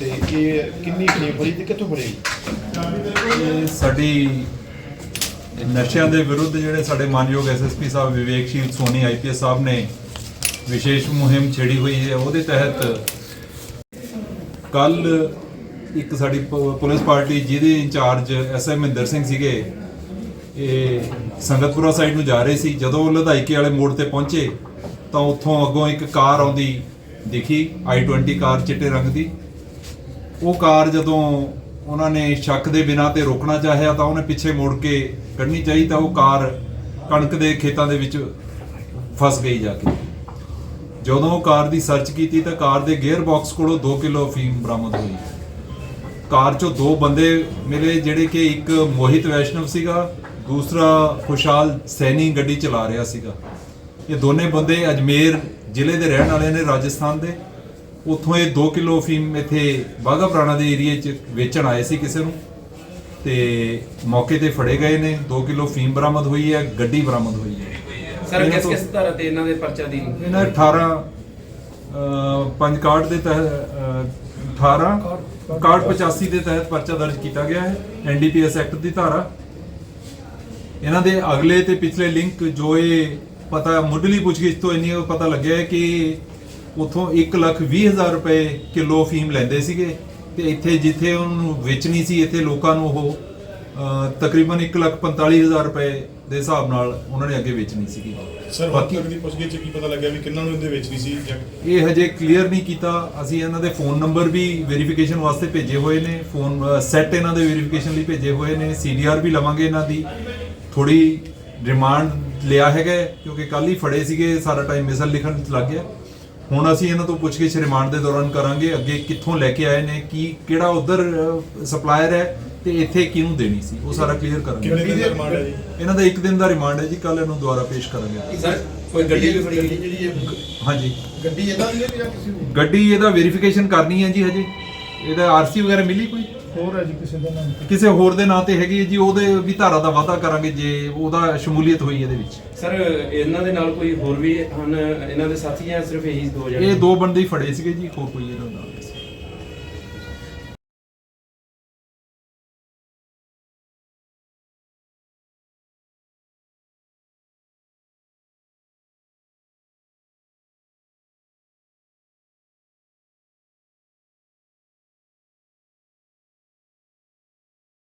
ਤੇ ਇਹ ਕਿੰਨੀ ਫੜੀ ਫੜੀ ਤੇ ਕਿੱਥੋਂ ਫੜੀ ਇਹ ਸਾਡੀ ਨਸ਼ਿਆਂ ਦੇ ਵਿਰੁੱਧ ਜਿਹੜੇ ਸਾਡੇ ਮਾਨਯੋਗ ਐਸਐਸਪੀ ਸਾਹਿਬ ਵਿਵੇਕਸ਼ੀਲ ਸੋਨੀ ਆਈਪੀਐਸ ਸਾਹਿਬ ਨੇ ਵਿਸ਼ੇਸ਼ ਮੁਹਿੰਮ ਛੇੜੀ ਹੋਈ ਹੈ। ਉਹਦੇ ਤਹਿਤ ਕੱਲ ਇੱਕ ਸਾਡੀ ਪ- ਪੁਲਿਸ ਪਾਰਟੀ ਜਿਹਦੇ ਇੰਚਾਰਜ ਐਸਐਮ ਮਹਿੰਦਰ ਸਿੰਘ ਸੀਗੇ, ਇਹ ਸੰਗਤਪੁਰਾ ਸਾਈਡ ਨੂੰ ਜਾ ਰਹੇ ਸੀ। ਜਦੋਂ ਉਹ ਲਧਾਈਕੇ ਵਾਲੇ ਮੋੜ ਤੇ ਪਹੁੰਚੇ ਤਾਂ ਉੱਥੋਂ ਅੱਗੋਂ ਇੱਕ ਕਾਰ ਆਉਂਦੀ ਦਿਖੀ i20 ਕਾਰ ਚਿੱਟੇ ਰੰਗ ਦੀ। ਉਹ ਕਾਰ ਜਦੋਂ ਉਹਨਾਂ ਨੇ ਸ਼ੱਕ ਦੇ ਬਿਨਾਂ ਤੇ ਰੋਕਣਾ ਚਾਹਿਆ ਤਾਂ ਉਹਨੇ ਪਿੱਛੇ ਮੁੜ ਕੇ ਕੱਢਣੀ ਚਾਹੀ ਤਾਂ ਉਹ ਕਾਰ ਕਣਕ ਦੇ ਖੇਤਾਂ ਦੇ ਵਿੱਚ ਫਸ ਗਈ ਜਾ ਕੇ। ਜਦੋਂ ਉਹ ਕਾਰ ਦੀ ਸਰਚ ਕੀਤੀ ਤਾਂ ਕਾਰ ਦੇ ਗੇਅਰ ਬਾਕਸ ਕੋਲੋਂ 2 ਕਿਲੋ ਅਫੀਮ ਬਰਾਮਦ ਹੋਈ। ਕਾਰ ਚੋਂ ਦੋ ਬੰਦੇ ਮਿਲੇ ਜਿਹੜੇ ਕਿ ਇੱਕ ਮੋਹਿਤ ਵੈਸ਼ਨਵ ਸੀਗਾ, ਦੂਸਰਾ ਖੁਸ਼ਹਾਲ ਸੈਣੀ ਗੱਡੀ ਚਲਾ ਰਿਹਾ ਸੀਗਾ। ਇਹ ਦੋਨੇ ਬੰਦੇ ਅਜਮੇਰ ਜ਼ਿਲ੍ਹੇ ਦੇ ਰਹਿਣ ਵਾਲੇ ਨੇ, ਰਾਜਸਥਾਨ ਦੇ। ਉੱਥੋਂ ਇਹ 2 ਕਿਲੋ ਅਫੀਮ ਇੱਥੇ ਬਾਗਾ ਪੁਰਾਣਾ ਦੇ ਏਰੀਏ 'ਚ ਵੇਚਣ ਆਏ ਸੀ ਕਿਸੇ ਨੂੰ। ਤੇ ਮੌਕੇ ਤੇ ਫੜੇ ਗਏ ਨੇ। 2 ਕਿਲੋ ਅਫੀਮ ਬਰਾਮਦ ਹੋਈ ਹੈ ਗੱਡੀ ਬਰਾਮਦ ਹੋਈ ਹੈ। ਸਰ ਕਿਸ ਕਿਸ ਤਰ੍ਹਾਂ ਤੇ ਇਹਨਾਂ ਦੇ ਪਰਚਾ ਦੀ? ਇਹਨਾਂ 18 ਅਹ, ਪੰਜ ਕਾਰਡ ਦੇ ਤਹਿਤ ਅਹ, 18 ਕਾਰਡ 85 ਦੇ ਤਹਿਤ ਪਰਚਾ ਦਰਜ ਕੀਤਾ ਗਿਆ ਹੈ ਐਨਡੀਪੀਐਸ ਐਕਟ ਦੀ ਧਾਰਾ। ਇਹਨਾਂ ਦੇ ਅਗਲੇ ਤੇ ਪਿਛਲੇ ਲਿੰਕ ਜੋ ਇਹ ਪਤਾ ਮੁੱਢਲੀ ਪੁੱਛਗਿੱਛ ਤੋਂ ਇੰਨੀ ਪਤਾ ਲੱਗਿਆ ਹੈ ਕਿ ਉਥੋਂ 1 ਲੱਖ 20 ਹਜ਼ਾਰ ਰੁਪਏ ਕਿਲੋ ਫੀਮ ਲੈਂਦੇ ਸੀਗੇ ਤੇ ਇੱਥੇ ਜਿੱਥੇ ਉਹਨੂੰ ਵੇਚਣੀ ਸੀ ਇੱਥੇ ਲੋਕਾਂ ਨੂੰ ਉਹ ਤਕਰੀਬਨ 1 ਲੱਖ 45 ਹਜ਼ਾਰ ਰੁਪਏ ਦੇ ਹਿਸਾਬ ਨਾਲ ਉਹਨਾਂ ਨੇ ਅੱਗੇ ਵੇਚਣੀ ਸੀਗੀ। ਸਰ ਬਾਕੀ- ਦੀ ਪੁੱਛਗਿੱਛ ਕੀ ਪਤਾ ਲੱਗਿਆ ਵੀ ਕਿੰਨਾਂ ਨੂੰ ਇਹਦੇ ਵੇਚਣੀ ਸੀ ਇਹ ਹਜੇ ਕਲੀਅਰ ਨਹੀਂ ਕੀਤਾ। ਅਸੀਂ ਇਹਨਾਂ ਦੇ ਫੋਨ ਨੰਬਰ ਵੀ ਵੈਰੀਫਿਕੇਸ਼ਨ ਵਾਸਤੇ ਭੇਜੇ ਹੋਏ ਨੇ। ਫੋਨ ਸੈੱਟ ਇਹਨਾਂ ਦੇ ਵੈਰੀਫਿਕੇਸ਼ਨ ਲਈ ਭੇਜੇ ਹੋਏ ਨੇ। ਸੀਡੀਆਰ ਵੀ ਲਵਾਂਗੇ ਇਹਨਾਂ ਦੀ। ਥੋੜੀ ਰਿਮਾਂਡ ਲਿਆ ਹੈਗਾ ਕਿਉਂਕਿ ਕੱਲ ਹੀ ਫੜੇ ਸੀਗੇ ਸਾਰਾ ਟਾਈਮ ਮਿਸਲ ਲਿਖਣ ਚ ਲੱਗ ਗਿਆ। ਹੁਣ ਅਸੀਂ ਇਹਨਾਂ ਤੋਂ ਪੁੱਛਗਿੱਛ ਰਿਮਾਂਡ ਦੇ ਦੌਰਾਨ ਕਰਾਂਗੇ ਅੱਗੇ ਕਿੱਥੋਂ ਲੈ ਕੇ ਆਏ ਨੇ ਕੀ ਕਿਹੜਾ ਉਧਰ ਸਪਲਾਇਰ ਹੈ ਤੇ ਇੱਥੇ ਕਿਹਨੂੰ ਦੇਣੀ ਸੀ ਉਹ ਸਾਰਾ ਕਲੀਅਰ ਕਰਾਂਗੇ। ਕਿੰਨੇ ਦਿਨ ਦਾ ਰਿਮਾਂਡ ਹੈ ਜੀ? ਇਹਨਾਂ ਦਾ ਇੱਕ ਦਿਨ ਦਾ ਰਿਮਾਂਡ ਹੈ ਜੀ ਕੱਲ ਇਹਨੂੰ ਦੁਬਾਰਾ ਪੇਸ਼ ਕਰਾਂਗੇ। ਸਰ ਕੋਈ ਗੱਡੀ ਵੀ ਫੜੀ ਗਈ ਜਿਹੜੀ ਇਹ ਹਾਂਜੀ। ਗੱਡੀ ਇਹਦਾ ਦੀ ਹੈ ਜਾਂ ਕਿਸੇ ਹੋਰ ਗੱਡੀ ਇਹਦਾ ਵੈਰੀਫਿਕੇਸ਼ਨ ਕਰਨੀ ਹੈ ਜੀ ਹਜੇ। ਇਹਦਾ ਆਰਸੀ ਵਗੈਰਾ ਮਿਲੀ ਕੋਈ? ਹੋਰ ਹੈ ਜੀ ਕਿਸੇ ਦਾ ਨਾਮ ਕਿਸੇ ਹੋਰ ਦੇ ਨਾਂ ਤੇ ਹੈਗੀ ਹੈ ਜੀ ਉਹਦੇ ਵੀ ਧਾਰਾ ਦਾ ਵਾਅਦਾ ਕਰਾਂਗੇ ਜੇ ਉਹਦਾ ਸ਼ਮੂਲੀਅਤ ਹੋਈ ਇਹਦੇ ਵਿੱਚ। ਸਰ ਇਹਨਾਂ ਦੇ ਨਾਲ ਕੋਈ ਹੋਰ ਵੀ ਹਨ ਇਹਨਾਂ ਦੇ ਸਾਥੀ ਜਾਂ ਸਿਰਫ ਇਹੀ ਦੋ ਜਣੇ? ਇਹ ਦੋ ਬੰਦੇ ਹੀ ਫੜੇ ਸੀਗੇ ਜੀ ਹੋਰ ਕੋਈ ਇਹਦਾ ਨਾਂ